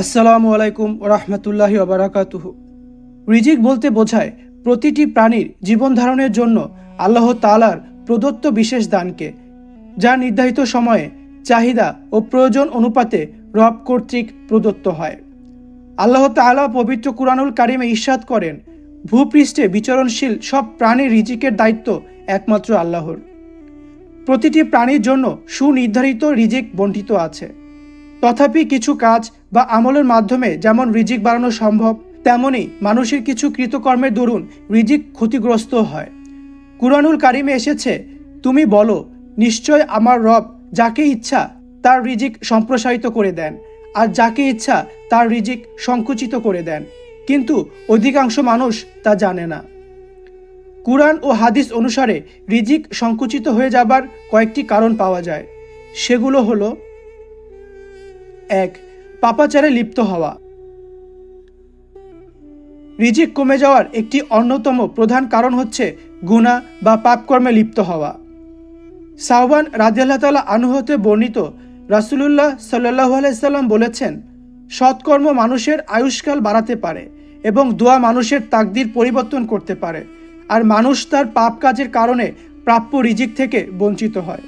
আসসালামু আলাইকুম রহমতুল্লাহি ওবরাকাতুহু রিজিক বলতে বোঝায় প্রতিটি প্রাণীর জীবন ধারণের জন্য আল্লাহ তালার প্রদত্ত বিশেষ দানকে, যা নির্ধারিত সময়ে চাহিদা ও প্রয়োজন অনুপাতে রব কর্তৃক প্রদত্ত হয়। আল্লাহ তাআলা পবিত্র কুরআনুল কারিমে ইরশাদ করেন, ভূপৃষ্ঠে বিচরণশীল সব প্রাণীর রিজিকের দায়িত্ব একমাত্র আল্লাহর। প্রতিটি প্রাণীর জন্য সুনির্ধারিত রিজিক বণ্টিত আছে। তথাপি কিছু কাজ বা আমলের মাধ্যমে যেমন রিজিক বাড়ানো সম্ভব, তেমনি মানুষের কিছু কৃতকর্মের দরুন রিজিক ক্ষতিগ্রস্ত হয়। কুরআনুল কারিমে এসেছে, তুমি বলো, নিশ্চয় আমার রব যাকে ইচ্ছা তার রিজিক সম্প্রসারিত করে দেন, আর যাকে ইচ্ছা তার রিজিক সংকুচিত করে দেন। কিন্তু অধিকাংশ মানুষ তা জানে না। কুরআন ও হাদিস অনুসারে রিজিক সংকুচিত হয়ে যাবার কয়েকটি কারণ পাওয়া যায়। সেগুলো হলো, এক, পাপাচারে লিপ্ত হওয়া। রিজিক কমে যাওয়ার একটি অন্যতম প্রধান কারণ হচ্ছে গুণা বা পাপকর্মে লিপ্ত হওয়া। সাহবান রাজিয়াল্লাহ তালা আনুহতে বর্ণিত রাসুলুল্লাহ সাল্লাহ আলাইসাল্লাম বলেছেন, সৎকর্ম মানুষের আয়ুষ্কাল বাড়াতে পারে এবং দোয়া মানুষের তাকদির পরিবর্তন করতে পারে। আর মানুষ তার পাপ কাজের কারণে প্রাপ্য রিজিক থেকে বঞ্চিত হয়।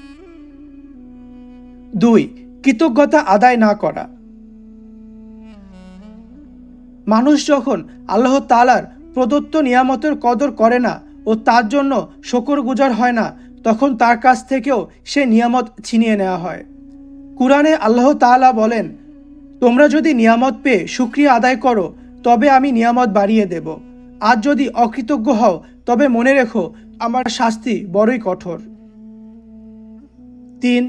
দুই, কৃতজ্ঞতা আদায় না করা। মানুষ যখন আল্লাহ তালার প্রদত্ত নিয়ামতের কদর করে না ও তার জন্য শকর গুজার হয় না, তখন তার কাছ থেকেও সে নিয়ামত ছিনিয়ে নেওয়া হয়। কুরআনে আল্লাহ তাআলা বলেন, তোমরা যদি নিয়ামত পেয়ে সুক্রিয়া আদায় করো, তবে আমি নিয়ামত বাড়িয়ে দেব। আর যদি অকৃতজ্ঞ হও তবে মনে রেখো, আমার শাস্তি বড়ই কঠোর। তিন,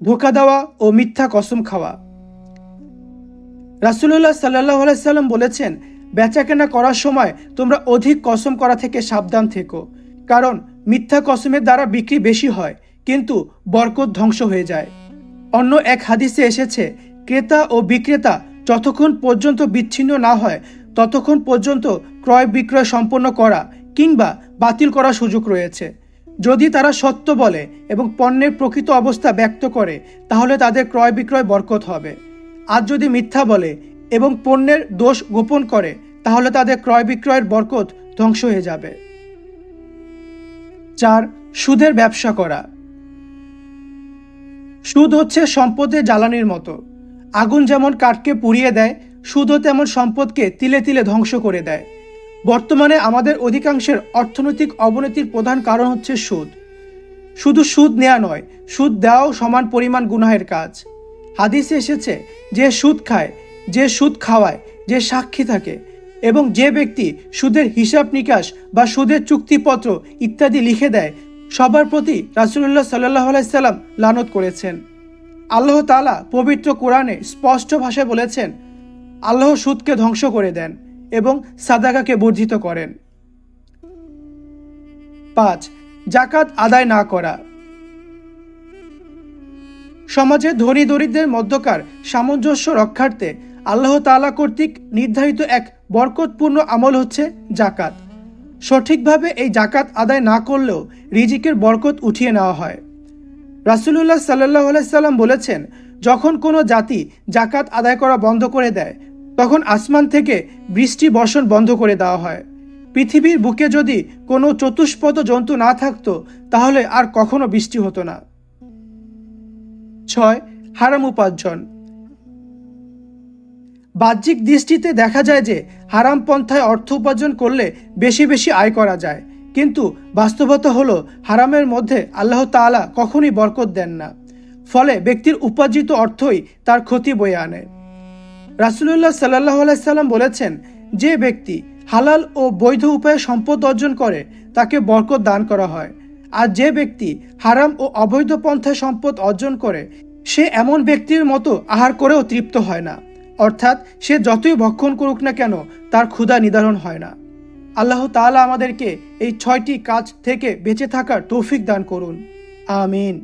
ধোকা দেওয়া ও মিথ্যা কসম খাওয়া। রাসুল্লাহ সাল্লাহ আলাইসাল্লাম বলেছেন, বেচাকেনা করার সময় তোমরা অধিক কসম করা থেকে সাবধান থেকো, কারণ মিথ্যা কসমের দ্বারা বিক্রি বেশি হয়, কিন্তু বরকত ধ্বংস হয়ে যায়। অন্য এক হাদিসে এসেছে, ক্রেতা ও বিক্রেতা যতক্ষণ পর্যন্ত বিচ্ছিন্ন না হয়, ততক্ষণ পর্যন্ত ক্রয় বিক্রয় সম্পন্ন করা কিংবা বাতিল করার সুযোগ রয়েছে। যদি তারা সত্য বলে এবং পণ্যের প্রকৃত অবস্থা ব্যক্ত করে, তাহলে তাদের ক্রয় বিক্রয় বরকত হবে। আর যদি মিথ্যা বলে এবং পণ্যের দোষ গোপন করে, তাহলে তাদের ক্রয় বিক্রয়ের বরকত ধ্বংস হয়ে যাবে। চার, সুদের ব্যবসা করা। সুদ হচ্ছে সম্পদের জ্বালানির মতো। আগুন যেমন কাঠকে পুড়িয়ে দেয়, সুদও তেমন সম্পদকে তিলে তিলে ধ্বংস করে দেয়। বর্তমানে আমাদের অধিকাংশের অর্থনৈতিক অবনতির প্রধান কারণ হচ্ছে সুদ। শুধু সুদ নেওয়া নয়, সুদ দেওয়াও সমান পরিমাণ গুনাহের কাজ। হাদিসে এসেছে, যে সুদ খায়, যে সুদ খাওয়ায়, যে সাক্ষী থাকে এবং যে ব্যক্তি সুদের হিসাব নিকাশ বা সুদের চুক্তিপত্র ইত্যাদি লিখে দেয়, সবার প্রতি রাসুল্লাহ সাল্লাহ আলাইসাল্লাম লানত করেছেন। আল্লাহ তালা পবিত্র কোরআনে স্পষ্ট ভাষায় বলেছেন, আল্লাহ সুদকে ধ্বংস করে দেন। এবং সাদাকাকে বর্ধিত করেন। পাঁচ জাকাত আদায় না করা। সমাজে ধনী দরিদ্রের মধ্যকার সামঞ্জস্য রক্ষার্থে আল্লাহ তাআলা কর্তৃক নির্ধারিত এক বরকতপূর্ণ আমল হচ্ছে জাকাত সঠিকভাবে এই জাকাত আদায় না করলেও রিজিকের বরকত উঠিয়ে নেওয়া হয়। রাসুলুল্লাহ সাল্লাহ আলাইসাল্লাম বলেছেন, যখন কোনো জাতি জাকাত আদায় করা বন্ধ করে দেয় তখন আসমান থেকে বৃষ্টি বর্ষণ বন্ধ করে দেওয়া হয়। পৃথিবীর বুকে যদি কোনো চতুষ্পদ জন্তু না থাকতো, তাহলে আর কখনো বৃষ্টি হতো না। ছয়, হারাম উপার্জন। বাহ্যিক দৃষ্টিতে দেখা যায় যে, হারাম পন্থায় অর্থ উপার্জন করলে বেশি বেশি আয় করা যায়। কিন্তু বাস্তবতা হলো, হারামের মধ্যে আল্লাহ তাআলা কখনই বরকত দেন না। ফলে ব্যক্তির উপার্জিত অর্থই তার ক্ষতি বয়ে আনে। রাসুলুল্লাহ সাল্লাহ আলাইসাল্লাম বলেছেন, যে ব্যক্তি হালাল ও বৈধ উপায়ে সম্পদ অর্জন করে, তাকে বরকত দান করা হয়। আর যে ব্যক্তি হারাম ও অবৈধ পন্থায় সম্পদ অর্জন করে, সে এমন ব্যক্তির মতো আহার করেও তৃপ্ত হয় না। অর্থাৎ সে যতই ভক্ষণ করুক না কেন, তার ক্ষুধা নির্ধারণ হয় না। আল্লাহ তাআলা আমাদেরকে এই ছয়টি কাজ থেকে বেঁচে থাকার তৌফিক দান করুন। আমিন।